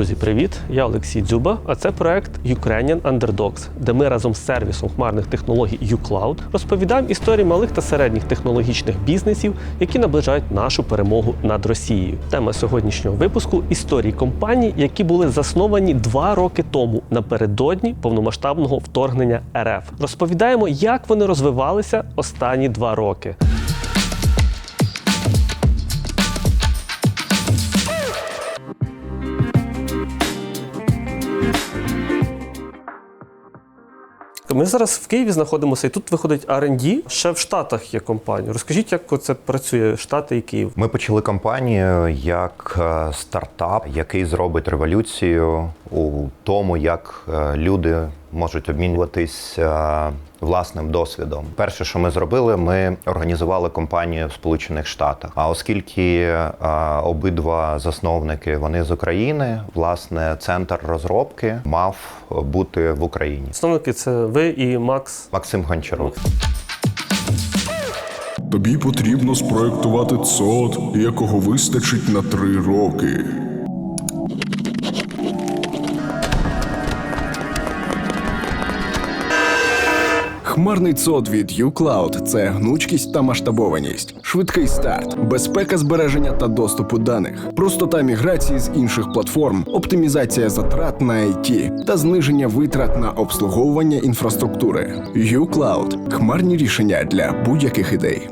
Друзі, привіт! Я Олексій Дзюба, а це проект Ukrainian Underdogs, де ми разом з сервісом хмарних технологій uCloud розповідаємо історії малих та середніх технологічних бізнесів, які наближають нашу перемогу над Росією. Тема сьогоднішнього випуску історії компаній, які були засновані два роки тому напередодні повномасштабного вторгнення РФ. Розповідаємо, як вони розвивалися останні два роки. Ми зараз в Києві знаходимося, і тут виходить R&D. Ще в Штатах є компанія. Розкажіть, як це працює Штати і Київ. Ми почали кампанію як е, стартап, який зробить революцію у тому, як е, люди можуть обмінюватись е, власним досвідом. Перше, що ми зробили, ми організували компанію в Сполучених Штатах. А оскільки е, обидва засновники вони з України, власне, центр розробки мав бути в Україні. Основники це ви і Макс. Максим Гончарук. Тобі потрібно спроектувати ЦОД, якого вистачить на три роки. Хмарний цод від uCloud – це гнучкість та масштабованість, швидкий старт, безпека збереження та доступу даних, простота міграції з інших платформ, оптимізація затрат на IT та зниження витрат на обслуговування інфраструктури. uCloud – хмарні рішення для будь-яких ідей.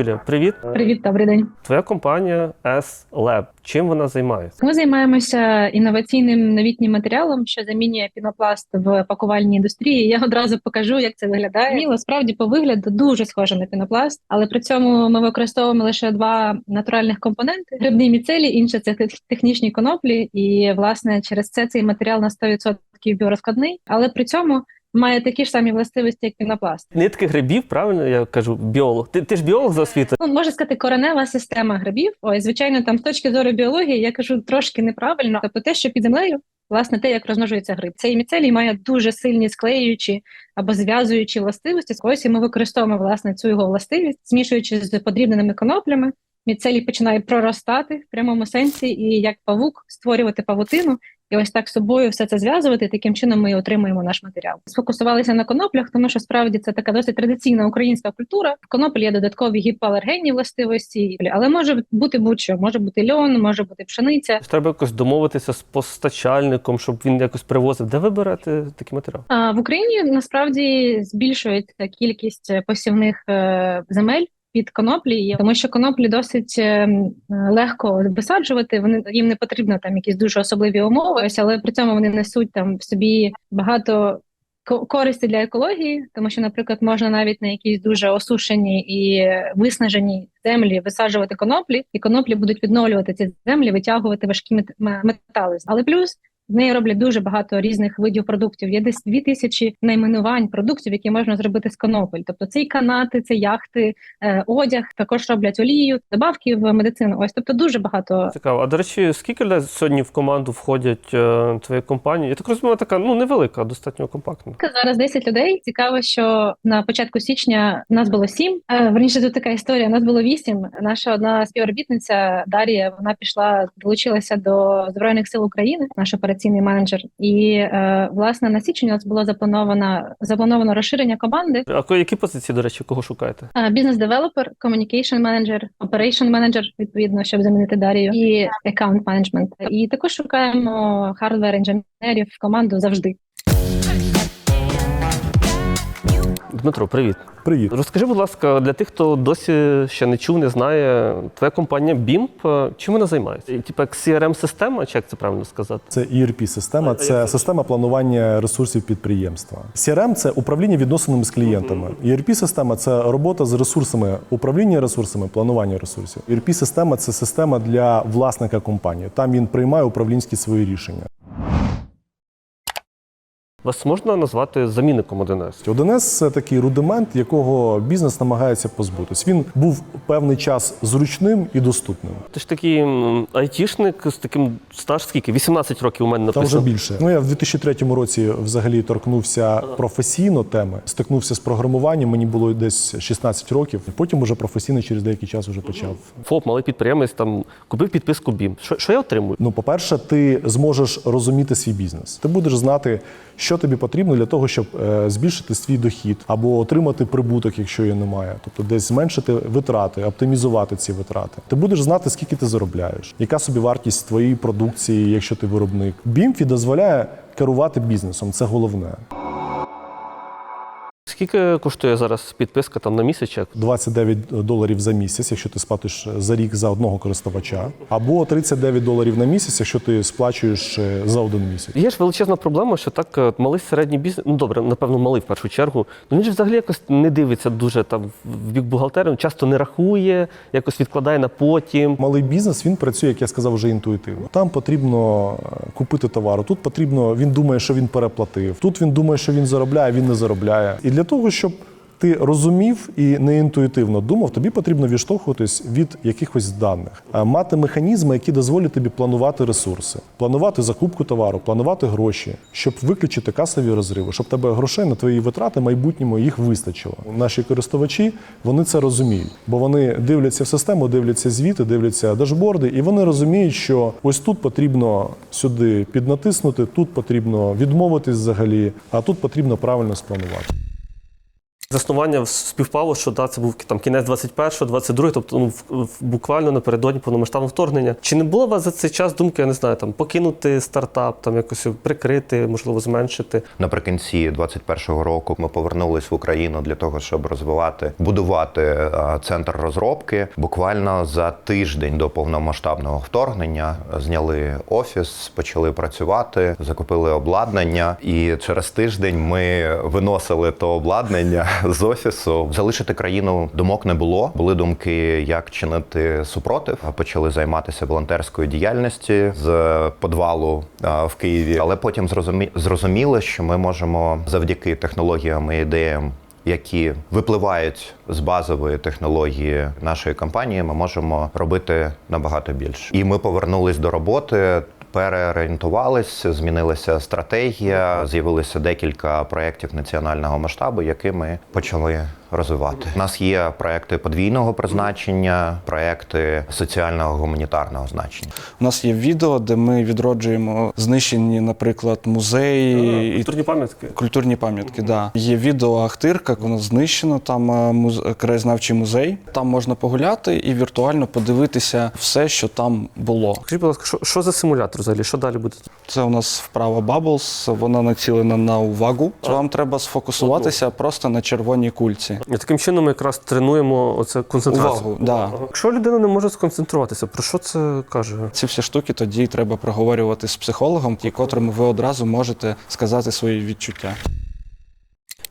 Юлія, привіт. Привіт, добрий день. Твоя компанія S-Lab. Чим вона займається? Ми займаємося інноваційним новітнім матеріалом, що замінює пінопласт в пакувальній індустрії. Я одразу покажу, як це виглядає. Міло справді по вигляду дуже схоже на пінопласт, але при цьому ми використовуємо лише два натуральних компоненти: грибні міцелі, інше це тех- технічні коноплі. І власне через це цей матеріал на 100% біорозкладний, але при цьому має такі ж самі властивості, як пінопласт. Нитки грибів, правильно я кажу, біолог. Ти, ти ж біолог за освітою? Ну, можна сказати, коренева система грибів. Ой, звичайно, там з точки зору біології я кажу трошки неправильно. Тобто те, що під землею, власне, те, як розмножується гриб. Цей міцелій має дуже сильні склеюючі або зв'язуючі властивості. Ось і ми використовуємо власне цю його властивість, змішуючи з подрібненими коноплями. Міцелій починає проростати в прямому сенсі, і як павук створювати павутину. І ось так з собою все це зв'язувати. Таким чином ми і отримуємо наш матеріал. Сфокусувалися на коноплях, тому що справді це така досить традиційна українська культура. В коноплі є додаткові гіпоалергенні властивості, але може бути будь-що. Може бути льон, може бути пшениця. Треба якось домовитися з постачальником, щоб він якось привозив. Де ви берете такі матеріали? А в Україні насправді збільшується кількість посівних е, земель. Під коноплі, тому що коноплі досить е, легко висаджувати. Вони їм не потрібно там якісь дуже особливі умови, але при цьому вони несуть там в собі багато ко- користі для екології, тому що, наприклад, можна навіть на якісь дуже осушені і виснажені землі висаджувати коноплі, і коноплі будуть відновлювати ці землі, витягувати важкі мет- метали. Але плюс з неї роблять дуже багато різних видів продуктів. Є десь дві тисячі найменувань продуктів, які можна зробити з конопель. Тобто це і канати, це яхти, е, одяг. Також роблять олію, добавки в медицину. Ось тобто дуже багато. Цікаво. А до речі, скільки людей сьогодні в команду входять е, твоєї компанії? Я так розумію, така ну невелика, достатньо компактна. Зараз 10 людей. Цікаво, що на початку січня нас було сім. Е, Верніше тут така історія. Нас було вісім. Наша одна співробітниця Дар'я. Вона пішла, долучилася до збройних сил України, наш операційний менеджер. І е, власне на січень у нас було заплановано заплановано розширення команди. А які позиції, до речі, кого шукаєте? Бізнес-девелопер, комунікейшн менеджер, оперейшн менеджер, відповідно, щоб замінити Дарію, і аккаунт менеджмент. І також шукаємо хардвер інженерів команду завжди. Дмитро, привіт. Привіт. Розкажи, будь ласка, для тих, хто досі ще не чув, не знає, твоя компанія BIMP, е, чим вона займається? Типа як CRM-система, чи як це правильно сказати? Це ERP-система, це система планування ресурсів підприємства. CRM – це управління відносинами з клієнтами. ERP-система – це робота з ресурсами, управління ресурсами, планування ресурсів. ERP-система – це система для власника компанії. Там він приймає управлінські свої рішення. Вас можна назвати замінником 1С? 1С – це такий рудимент, якого бізнес намагається позбутись. Він був певний час зручним і доступним. Ти ж такий м, айтішник з таким стаж скільки? 18 років у мене Там написано. вже більше. Ну я в 2003 році взагалі торкнувся професійно теми, стикнувся з програмуванням. Мені було десь 16 років. Потім уже професійно через деякий час вже почав. ФОП, малий підприємець, там купив підписку BIM. Що, що я отримую? Ну, по-перше, ти зможеш розуміти свій бізнес. Ти будеш знати, що тобі потрібно для того, щоб е, збільшити свій дохід або отримати прибуток, якщо його немає. Тобто десь зменшити витрати, оптимізувати ці витрати. Ти будеш знати, скільки ти заробляєш, яка собі вартість твоєї продукції, якщо ти виробник. BIMFI дозволяє керувати бізнесом. Це головне. Скільки коштує зараз підписка там на місяць? як? 29 доларів за місяць, якщо ти сплатиш за рік за одного користувача, або 39 доларів на місяць, якщо ти сплачуєш е, за один місяць. Є ж величезна проблема, що так е, малий середній бізнес, ну добре, напевно, малий в першу чергу. Ну він ж взагалі якось не дивиться дуже там в бік бухгалтерів, часто не рахує, якось відкладає на потім. Малий бізнес він працює, як я сказав, вже інтуїтивно. Там потрібно е, купити товару. Тут потрібно, він думає, що він переплатив. Тут він думає, що він заробляє, він не заробляє. І для того, щоб ти розумів і не інтуїтивно думав, тобі потрібно відштовхуватись від якихось даних, А мати механізми, які дозволять тобі планувати ресурси, планувати закупку товару, планувати гроші, щоб виключити касові розриви, щоб тебе грошей на твої витрати в майбутньому їх вистачило. Наші користувачі вони це розуміють, бо вони дивляться в систему, дивляться звіти, дивляться дашборди, і вони розуміють, що ось тут потрібно сюди піднатиснути, тут потрібно відмовитись взагалі, а тут потрібно правильно спланувати. Заснування співпало, що да, це був там кінець 21-го, 22-го, тобто ну, буквально напередодні повномасштабного вторгнення. Чи не було у вас за цей час думки, я не знаю, там покинути стартап, там якось прикрити, можливо, зменшити? Наприкінці 21-го року ми повернулись в Україну для того, щоб розвивати, будувати е, центр розробки. Буквально за тиждень до повномасштабного вторгнення зняли офіс, почали працювати, закупили обладнання, і через тиждень ми виносили то обладнання з офісу. Залишити країну думок не було. Були думки, як чинити супротив. Почали займатися волонтерською діяльністю з підвалу в Києві. Але потім зрозумі... зрозуміли, що ми можемо завдяки технологіям і ідеям. Які випливають з базової технології нашої компанії, ми можемо робити набагато більше. І ми повернулись до роботи. Переорієнтувались, змінилася стратегія, з'явилося декілька проєктів національного масштабу, які ми почали розвивати. У нас є проекти подвійного призначення, проекти соціального гуманітарного значення. У нас є відео, де ми відроджуємо знищені, наприклад, музеї Культурні пам'ятки. культурні пам'ятки. Да. Є відео Ахтирка, воно знищено, там е, муз... краєзнавчий музей. Там можна погуляти і віртуально подивитися все, що там було. Скажіть, будь ласка, що, що за симулятор взагалі? Що далі буде? Це у нас вправа Bubbles, вона націлена на увагу. Вам треба сфокусуватися просто на червоній кульці. І таким чином ми якраз тренуємо оце концентрацію. Увагу, да. Якщо людина не може сконцентруватися, про що це каже? Ці всі штуки тоді треба проговорювати з психологом, і котрому ви одразу можете сказати свої відчуття.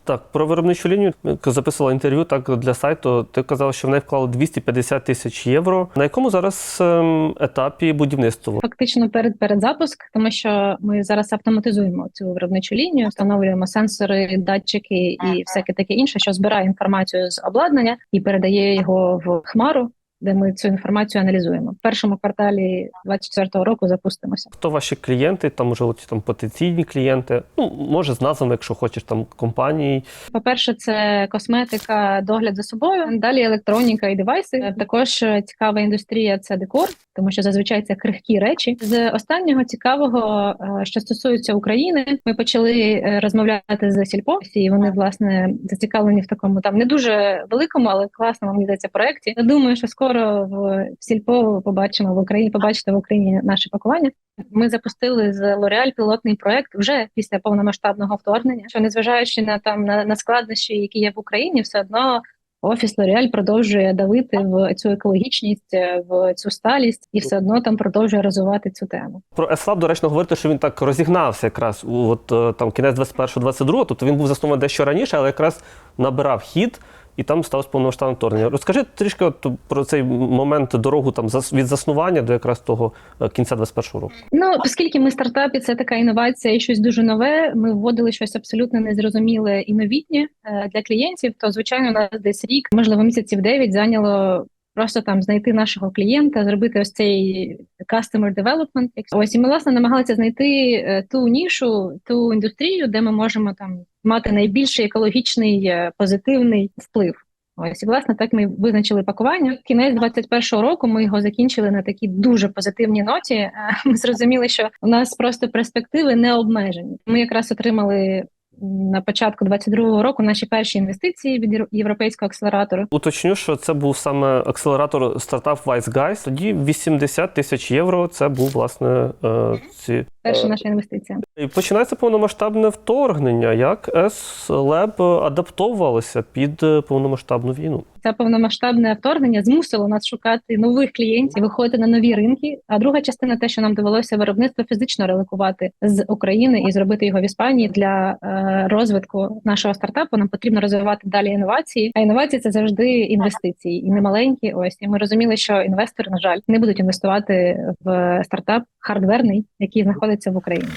Так, про виробничу лінію записала записувала інтерв'ю так для сайту. Ти казала, що в неї вклали 250 тисяч євро. На якому зараз ем, етапі будівництва? Фактично перед передзапуск, тому що ми зараз автоматизуємо цю виробничу лінію, встановлюємо сенсори, датчики і всяке таке інше, що збирає інформацію з обладнання і передає його в хмару, де ми цю інформацію аналізуємо. В першому кварталі 24-го року запустимося. Хто ваші клієнти? Там можливо там потенційні клієнти? Ну може з назвами, якщо хочеш, там компаній. По-перше, це косметика, догляд за собою. Далі електроніка і девайси. Також е, цікава індустрія це декор, тому що зазвичай це крихкі речі. З останнього цікавого, е, що стосується України, ми почали е, розмовляти з Сільпо, і вони власне зацікавлені в такому там не дуже великому, але класному мені здається проєкті. Я думаю, що скоро в Сільпо побачимо в Україні, побачите в Україні наше пакування. Ми запустили з L'Oreal пілотний проект вже після повномасштабного вторгнення. Що незважаючи на там на, на складнощі, які є в Україні, все одно офіс L'Oreal продовжує давити в цю екологічність, в цю сталість, і все одно там продовжує розвивати цю тему. Про S-Lab, доречно говорити, що він так розігнався якраз у от е, там кінець 21-22, тобто він був заснований дещо раніше, але якраз набирав хід. І там сталося повномасштабне вторгнення. Розкажи трішки от про цей момент дорогу там від заснування до якраз того е, кінця 21-го року. Ну, оскільки ми стартапі, це така інновація і щось дуже нове. Ми вводили щось абсолютно незрозуміле і новітнє е, для клієнтів. То звичайно, у нас десь рік, можливо, місяців дев'ять зайняло. Просто там знайти нашого клієнта, зробити ось цей customer development. Ось і ми власне намагалися знайти е, ту нішу, ту індустрію, де ми можемо там мати найбільший екологічний е, позитивний вплив. Ось і власне так ми визначили пакування. Кінець 21-го року ми його закінчили на такій дуже позитивній ноті. Е, Ми зрозуміли, що у нас просто перспективи не обмежені. Ми якраз отримали на початку 22-го року наші перші інвестиції від Євро- європейського акселератору. Уточню, що це був саме акселератор стартап Wise Guys. Тоді 80 тисяч євро. Це був власне е, ці. Перша Е, наша інвестиція. І починається повномасштабне вторгнення. Як S-Lab адаптовувалося під е, повномасштабну війну? Це повномасштабне вторгнення змусило нас шукати нових клієнтів, виходити на нові ринки. А друга частина те, що нам довелося виробництво фізично релокувати з України і зробити його в Іспанії для е, розвитку нашого стартапу. Нам потрібно розвивати далі інновації. А інновації це завжди інвестиції, і не маленькі. Ось і ми розуміли, що інвестори, на жаль, не будуть інвестувати в стартап хардверний, який знаходиться в Україні.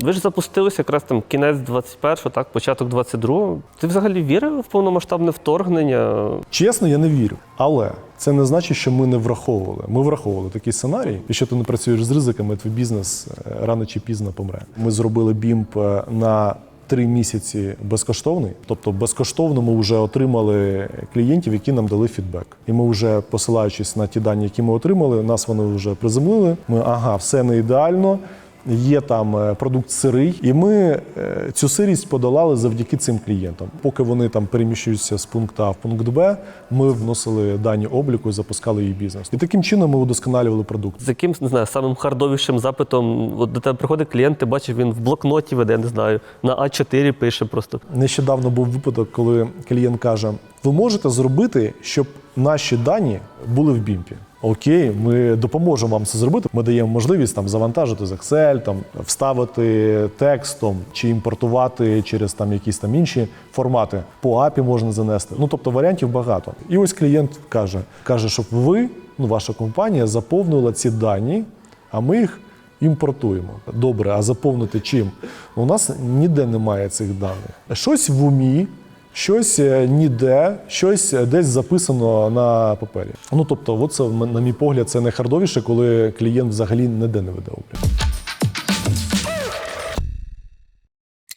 Ви ж запустилися якраз там кінець 21-го, так, початок 22-го. Ти взагалі вірив в повномасштабне вторгнення? Чесно, я не вірю. Але це не значить, що ми не враховували. Ми враховували такий сценарій. Якщо ти не працюєш з ризиками, твій бізнес е, рано чи пізно помре. Ми зробили бімп е, на. Три місяці безкоштовний, тобто безкоштовно ми вже отримали клієнтів, які нам дали фідбек. І ми вже посилаючись на ті дані, які ми отримали, нас вони вже приземлили. Ми ага, все не ідеально. Є там е, продукт сирий, і ми е, цю сирість подолали завдяки цим клієнтам. Поки вони там переміщуються з пункту А в пункт Б, ми вносили дані обліку і запускали її бізнес. І таким чином ми удосконалювали продукт. З яким не знаю, самим хардовішим запитом от до тебе приходить клієнт, ти бачиш, він в блокноті веде, не знаю, на А4 пише просто. Нещодавно був випадок, коли клієнт каже: ви можете зробити, щоб наші дані були в бімпі. Окей, ми допоможемо вам це зробити. Ми даємо можливість там завантажити з Excel, там вставити текстом чи імпортувати через там якісь там інші формати. По API можна занести. Ну тобто варіантів багато. І ось клієнт каже, каже, щоб ви, ну ваша компанія, заповнила ці дані, а ми їх імпортуємо. Добре, а заповнити чим? У нас ніде немає цих даних. Щось в умі, щось е, ніде, щось е, десь записано на папері. Ну тобто, от це, на мій погляд, це найхардовіше, коли клієнт взагалі ніде не веде облік.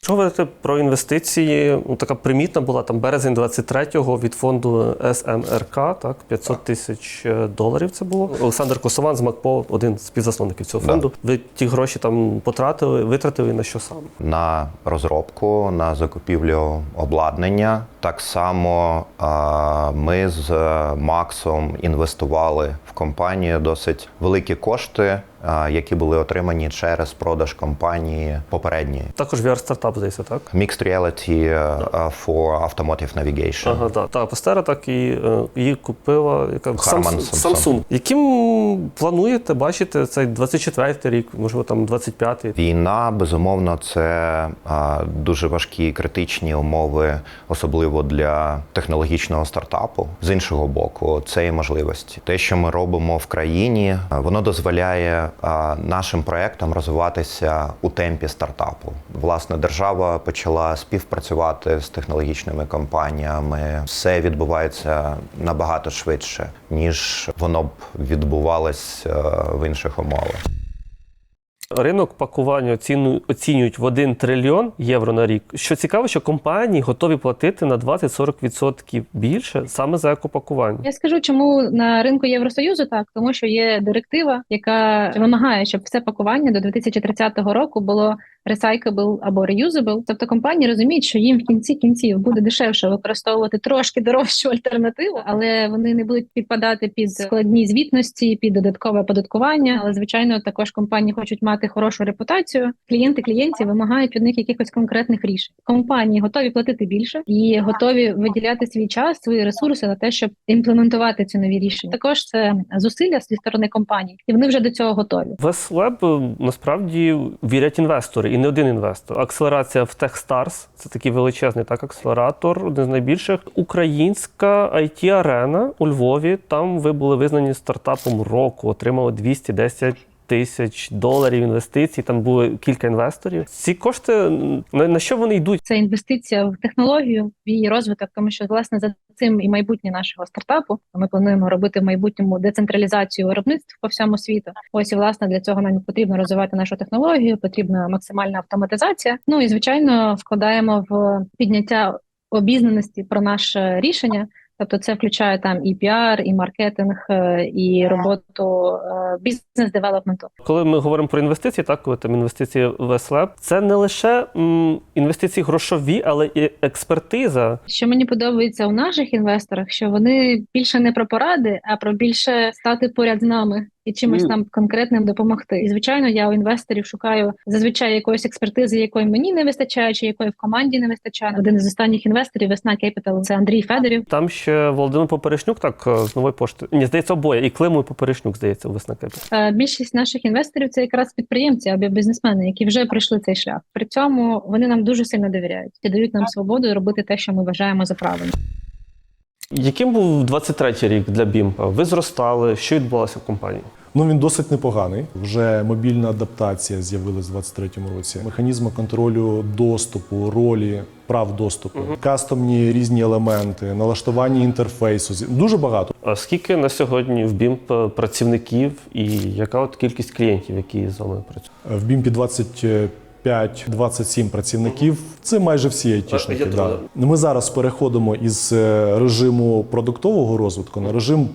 Що говорити про інвестиції? Ну, така примітна була там березень 23-го від фонду СМРК, так, 500 тисяч е, доларів це було. Олександр Косован з МакПо, один з співзасновників цього Да. фонду. Ви ті гроші там потратили, витратили на що саме? на розробку, на закупівлю обладнання. Так само ми з Максом інвестували в компанію досить великі кошти, які були отримані через продаж компанії попередньої. Також VR-стартап, здається, так? Mixed Reality а, for Automotive Navigation. Ага, так. Та Пастера так і е, її купила яка Harman Samsung. Samsung. Samsung. Яким плануєте бачити цей 24-й рік, можливо, там 25-й? Війна, безумовно, це дуже важкі критичні умови, особливо для технологічного стартапу. З іншого боку, це і можливості. Те, що ми робимо в країні, воно дозволяє а, нашим проектам розвиватися у темпі стартапу. Власне, держава почала співпрацювати з технологічними компаніями. Все відбувається набагато швидше, ніж воно б відбувалось е, в інших умовах. Ринок пакування оцінюють в 1 трильйон євро на рік. Що цікаво, що компанії готові платити на 20-40% більше саме за екопакування. Я скажу, чому на ринку Євросоюзу так, тому що є директива, яка вимагає, щоб все пакування до 2030 року було recyclable або reusable. Тобто компанії розуміють, що їм в кінці кінців буде дешевше використовувати трошки дорожчу альтернативу, але вони не будуть підпадати під складні звітності, під додаткове податкування. Але звичайно, також компанії хочуть мати хорошу репутацію. Клієнти клієнтів вимагають від них якихось конкретних рішень. Компанії готові платити більше і готові виділяти свій час, свої ресурси на те, щоб імплементувати ці нові рішення. Також це зусилля зі сторони компаній, і вони вже до цього готові. В S-Lab е, насправді вірять інвестори. Не один інвестор. Акселерація в Techstars – це такий величезний так акселератор, один з найбільших. Українська it арена у Львові. Там ви були визнані стартапом року, отримали 210 тисяч доларів інвестицій. Там було кілька інвесторів. Ці кошти на, що вони йдуть? Це інвестиція в технологію, в її розвиток, тому що власне за цим і майбутнє нашого стартапу. Ми плануємо робити в майбутньому децентралізацію виробництв по всьому світу. Ось і власне для цього нам потрібно розвивати нашу технологію, потрібна максимальна автоматизація. Ну і звичайно, вкладаємо в підняття обізнаності про наше рішення. Тобто це включає там і піар, і маркетинг, е, і роботу е, бізнес-девелопменту. Коли ми говоримо про інвестиції, так коли там інвестиції в СЛАБ, це не лише м, інвестиції грошові, але і експертиза. Що мені подобається у наших інвесторах, що вони більше не про поради, а про більше стати поряд з нами і чимось Ну. нам конкретним допомогти. І звичайно, я у інвесторів шукаю зазвичай якоїсь експертизи, якої мені не вистачає, чи якої в команді не вистачає. Один із останніх інвесторів Весна Capital – це Андрій Федорів. Там ще Володимир Поперечнюк, так е, з нової пошти. Ні, здається, обоє. І Климу і Поперечнюк, здається, виснаки. Е, Більшість наших інвесторів це якраз підприємці або бізнесмени, які вже пройшли цей шлях. При цьому вони нам дуже сильно довіряють і дають нам свободу робити те, що ми вважаємо за правильне. Яким був 23-й рік для BIM? Ви зростали, що відбувалося в компанії? Ну він досить непоганий. Вже мобільна адаптація з'явилась у 23-му році. Механізми контролю доступу, ролі, прав доступу, кастомні різні елементи, налаштування інтерфейсу. Дуже багато. А скільки на сьогодні в BIM п- працівників і яка от кількість клієнтів, які з вами працюють? В Бімпі 25-27 працівників. Це майже всі айтішники. Да. Ми зараз переходимо із е, режиму продуктового розвитку на режим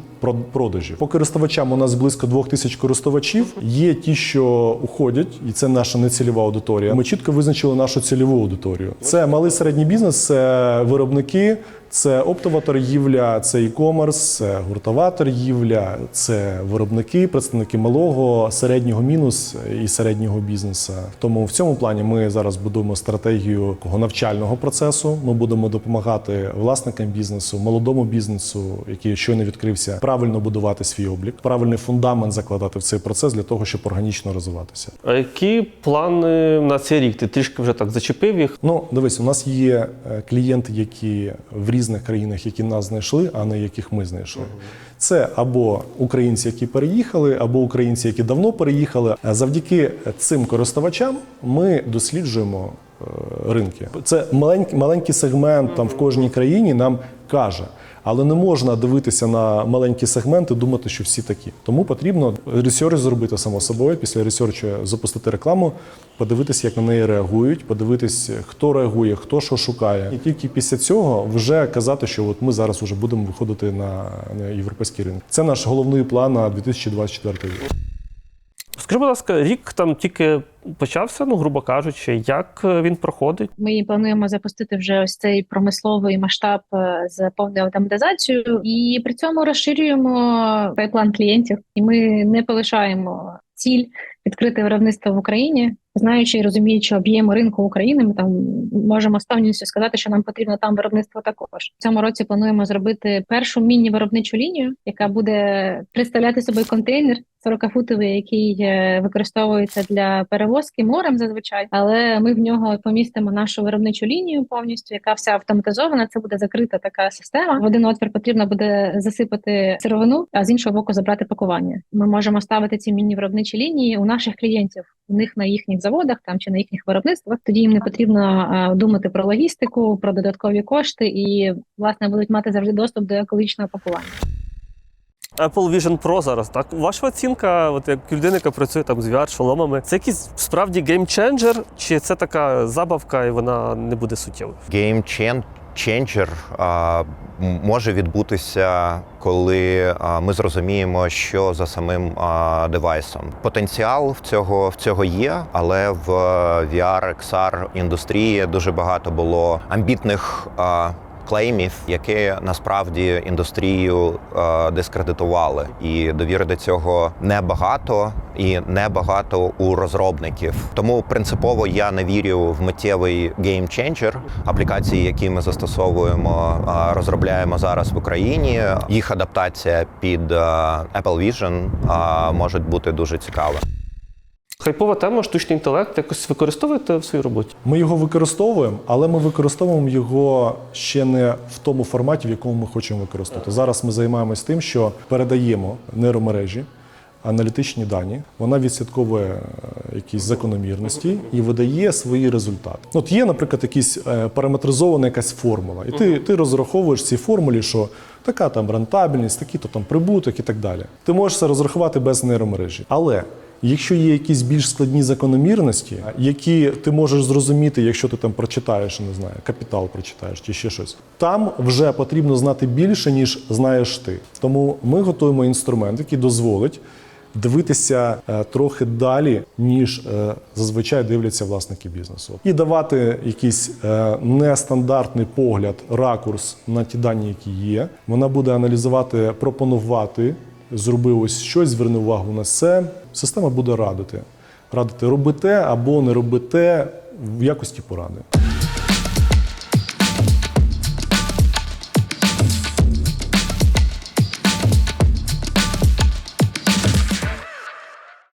продажів. По користувачам у нас близько двох тисяч користувачів. Є ті, що уходять, і це наша нецільова аудиторія. Ми чітко визначили нашу цільову аудиторію. Це малий середній бізнес, це виробники. Це оптова торгівля, це e-commerce, це гуртова торгівля, це виробники, представники малого, середнього мінус і середнього бізнесу. Тому в цьому плані ми зараз будуємо стратегію навчального процесу. Ми будемо допомагати власникам бізнесу, молодому бізнесу, який щойно відкрився, правильно будувати свій облік, правильний фундамент закладати в цей процес для того, щоб органічно розвиватися. А які плани на цей рік? Ти трішки вже так зачепив їх. Ну, дивись, у нас є е, клієнти, які в різних країнах, які нас знайшли, а не яких ми знайшли. Це або українці, які переїхали, або українці, які давно переїхали. Завдяки цим користувачам ми досліджуємо е, ринки. Це маленький, маленький сегмент там в кожній країні нам каже. Але не можна дивитися на маленькі сегменти, думати, що всі такі. Тому потрібно ресерч зробити само собою. Після ресерчу запустити рекламу, подивитися, як на неї реагують, подивитись, хто реагує, хто що шукає. І тільки після цього вже казати, що от ми зараз вже будемо виходити на, європейський ринок. Це наш головний план на 2024 рік. Скажи, будь ласка, рік там тільки почався, ну грубо кажучи, як е, він проходить? Ми плануємо запустити вже ось цей промисловий масштаб е, з повною автоматизацією, і при цьому розширюємо пайплан клієнтів, і ми не полишаємо ціль відкрити виробництво в Україні, знаючи і розуміючи об'єм ринку України. Ми там можемо з певністю сказати, що нам потрібно там виробництво також. В цьому році плануємо зробити першу міні-виробничу лінію, яка буде представляти собою контейнер 40-футовий, який е, використовується для перевозки морем зазвичай, але ми в нього помістимо нашу виробничу лінію повністю, яка вся автоматизована. Це буде закрита така система. В один отвір потрібно буде засипати сировину, а з іншого боку забрати пакування. Ми можемо ставити ці міні-виробничі лінії у наших клієнтів, у них на їхніх заводах там чи на їхніх виробництвах. Тоді їм не потрібно е, думати про логістику, про додаткові кошти і власне будуть мати завжди доступ до екологічного пакування. Apple Vision Pro зараз, так? Ваша оцінка, от як людина, яка працює там з VR-шоломами, це якийсь справді геймченджер, чи це така забавка і вона не буде суттєвою? Game а, може відбутися, коли ми зрозуміємо, що за самим девайсом. Потенціал в цього в цього є, але в VR, XR індустрії дуже багато було амбітних. Клеймів, які насправді індустрію е, дискредитували, і довіри до цього небагато і небагато у розробників. Тому принципово я не вірю в миттєвий геймченджер. Аплікації, які ми застосовуємо, е, розробляємо зараз в Україні. Їх адаптація під е, Apple Vision е, може бути дуже цікава. Хайпова тема, штучний інтелект, якось використовуєте в своїй роботі? Ми його використовуємо, але ми використовуємо його ще не в тому форматі, в якому ми хочемо використовувати. Зараз ми займаємось тим, що передаємо нейромережі. Аналітичні дані, вона відслідковує е, якісь закономірності і видає свої результати. От є, наприклад, якісь е, параметризована якась формула, і ти, ти розраховуєш в цій формулі, що така там рентабельність, такий то там прибуток і так далі. Ти можеш це розрахувати без нейромережі. Але Якщо є якісь більш складні закономірності, які ти можеш зрозуміти, якщо ти там прочитаєш, не знаю, капітал прочитаєш чи ще щось, там вже потрібно знати більше, ніж знаєш ти. Тому ми готуємо інструмент, який дозволить дивитися е, трохи далі, ніж е, зазвичай дивляться власники бізнесу, і давати якийсь е, нестандартний погляд, ракурс на ті дані, які є. Вона буде аналізувати, пропонувати зроби ось щось, зверни увагу на це. Система буде радити. Радити роби те або не роби те в якості поради.